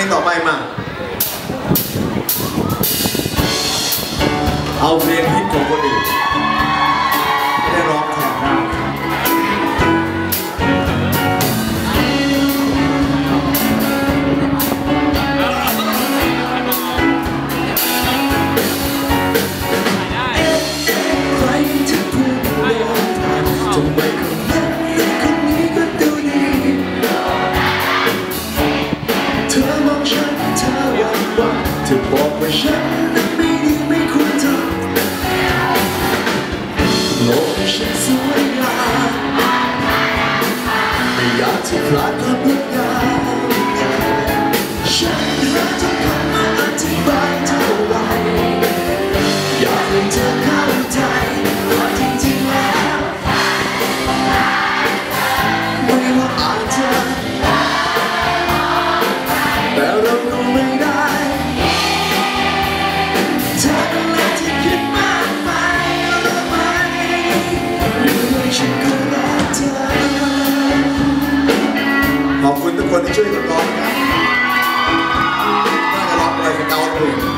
ลงต่อไปมา เอาเพลงฮิตของคนอื่น Yacht, Flag, Blut, Yacht, Yacht, Yacht, Thank you.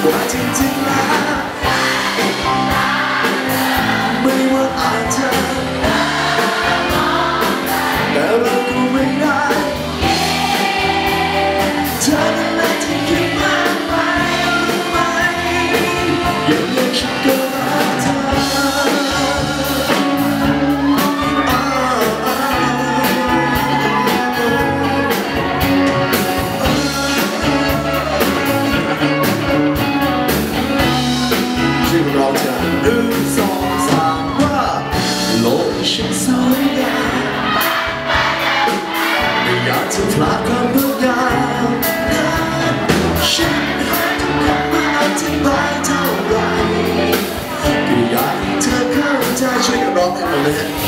我听见了 อยากจะพาดความรู้ยาวนันฉันต้กลับมาอธิบายเท่าไรก็ยากเธอเข้าใจช่วยกันร้องให้มาเลย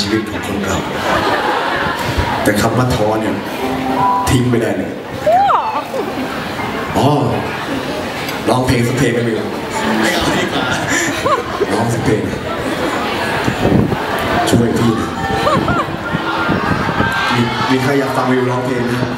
ชีวิตของคนเรา แต่คำว่าท้อเนี่ย ทิ้งไม่ได้เลยอ๋อร้องเพลงสักเพลงได้หมครัไม่เอาดีกว่าร้องสักเพลงช่วยพี่ มีมีใครอยากฟังวิวร้องเพลงไหมครับ